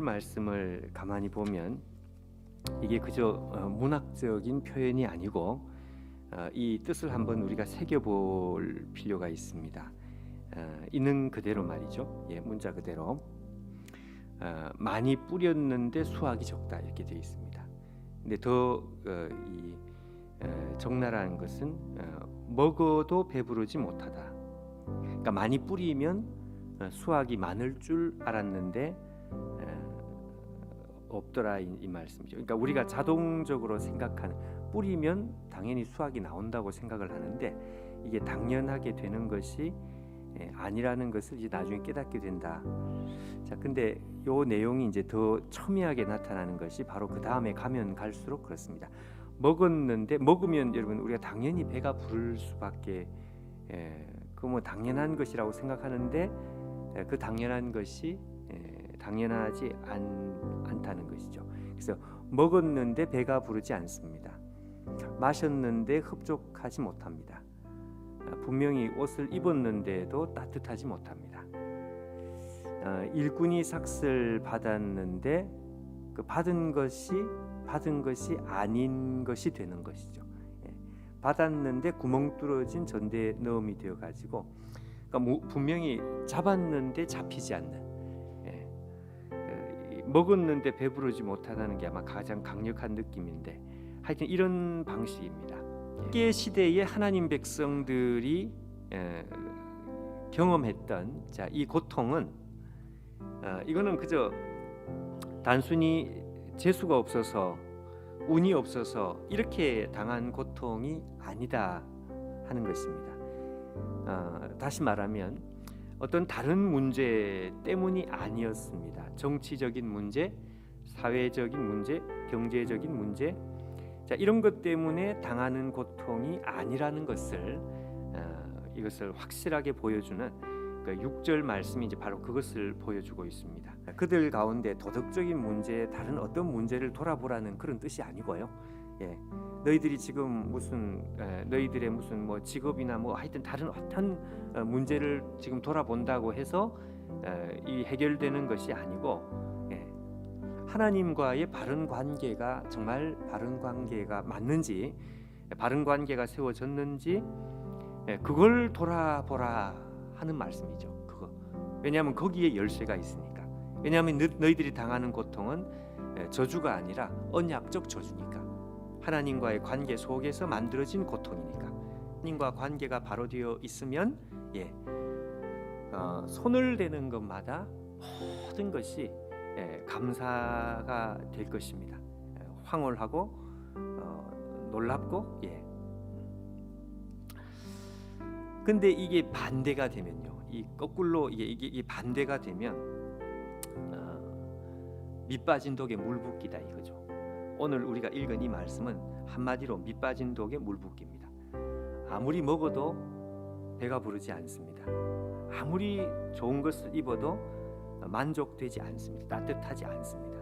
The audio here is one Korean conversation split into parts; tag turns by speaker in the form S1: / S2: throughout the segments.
S1: 말씀을 가만히 보면 이게 그저 어, 문학적인 표현이 아니고 어, 이 뜻을 한번 우리가 새겨볼 필요가 있습니다. 어, 있는 그대로 말이죠. 예, 문자 그대로 어, 많이 뿌렸는데 수확이 적다 이렇게 되어 있습니다. 근데 더이 적나라한 것은 어, 먹어도 배부르지 못하다. 그러니까 많이 뿌리면 어, 수확이 많을 줄 알았는데 어, 없더라 이, 이 말씀이죠. 그러니까 우리가 자동적으로 생각하는 뿌리면 당연히 수확이 나온다고 생각을 하는데 이게 당연하게 되는 것이 예, 아니라는 것을 이제 나중에 깨닫게 된다. 자, 근데 요 내용이 이제 더 첨예하게 나타나는 것이 바로 그 다음에 가면 갈수록 그렇습니다. 먹었는데 먹으면 여러분 우리가 당연히 배가 부를 수밖에 예, 그뭐 당연한 것이라고 생각하는데 예, 그 당연한 것이 예, 당연하지 않, 않다는 것이죠. 그래서 먹었는데 배가 부르지 않습니다. 마셨는데 흡족하지 못합니다. 아, 분명히 옷을 입었는데도 따뜻하지 못합니다. 어, 일꾼이 삭슬 받았는데 그 받은 것이 받은 것이 아닌 것이 되는 것이죠. 예. 받았는데 구멍 뚫어진 전대에 넣음이 되어 가지고 그러니까 뭐 분명히 잡았는데 잡히지 않는 먹었는데 배부르지 못하다는 게 아마 가장 강력한 느낌인데 하여튼 이런 방식입니다. 깨 시대의 하나님 백성들이 에, 경험했던 자, 이 고통은 어, 이거는 그저 단순히 재수가 없어서 운이 없어서 이렇게 당한 고통이 아니다 하는 것입니다. 어, 다시 말하면 어떤 다른 문제 때문이 아니었습니다. 정치적인 문제, 사회적인 문제, 경제적인 문제, 자 이런 것 때문에 당하는 고통이 아니라는 것을 어, 이것을 확실하게 보여주는 그 6절 말씀이 이제 바로 그것을 보여주고 있습니다. 그들 가운데 도덕적인 문제, 다른 어떤 문제를 돌아보라는 그런 뜻이 아니고요. 예, 너희들이 지금 무슨 에, 너희들의 무슨 뭐 직업이나 뭐 하여튼 다른 어떤 어, 문제를 지금 돌아본다고 해서 에, 이 해결되는 것이 아니고 예, 하나님과의 바른 관계가 정말 바른 관계가 맞는지 바른 관계가 세워졌는지 예, 그걸 돌아보라 하는 말씀이죠. 그거 왜냐하면 거기에 열쇠가 있으니까. 왜냐하면 너, 너희들이 당하는 고통은 예, 저주가 아니라 언약적 저주니까. 하나님과의 관계 속에서 만들어진 고통이니까. 하나님과 관계가 바로 되어 있으면 예, 어, 손을 대는 것마다 모든 것이 예, 감사가 될 것입니다. 예, 황홀하고 어, 놀랍고 예. 근데 이게 반대가 되면요, 이 거꾸로 이게 이게 반대가 되면 어, 밑빠진 독에 물 붓기다 이거죠. 오늘 우리가 읽은 이 말씀은 한마디로 밑빠진 독에 물 붓기입니다. 아무리 먹어도 배가 부르지 않습니다. 아무리 좋은 것을 입어도 만족되지 않습니다. 따뜻하지 않습니다.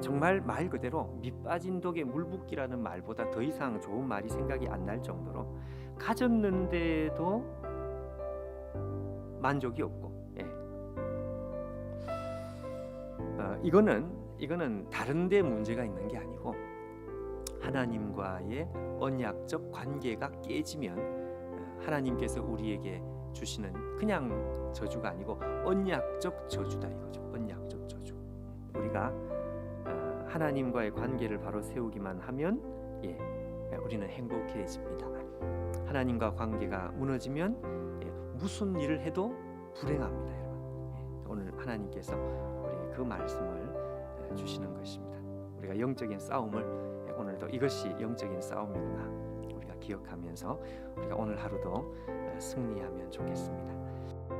S1: 정말 말 그대로 밑빠진 독에 물 붓기라는 말보다 더 이상 좋은 말이 생각이 안 날 정도로 가졌는데도 만족이 없고 예. 어, 이거는 이거는 다른 데 문제가 있는 게 아니고 하나님과의 언약적 관계가 깨지면 어, 하나님께서 우리에게 주시는 그냥 저주가 아니고 언약적 저주다 이거죠. 언약적 저주. 우리가 어, 하나님과의 관계를 바로 세우기만 하면 예, 우리는 행복해집니다. 하나님과 관계가 무너지면 예, 무슨 일을 해도 불행합니다, 여러분. 예, 오늘 하나님께서 우리 그 말씀을 예, 주시는 것입니다. 우리가 영적인 싸움을 예, 오늘도 이것이 영적인 싸움이구나 우리가 기억하면서 우리가 오늘 하루도 어, 승리하면 좋겠습니다.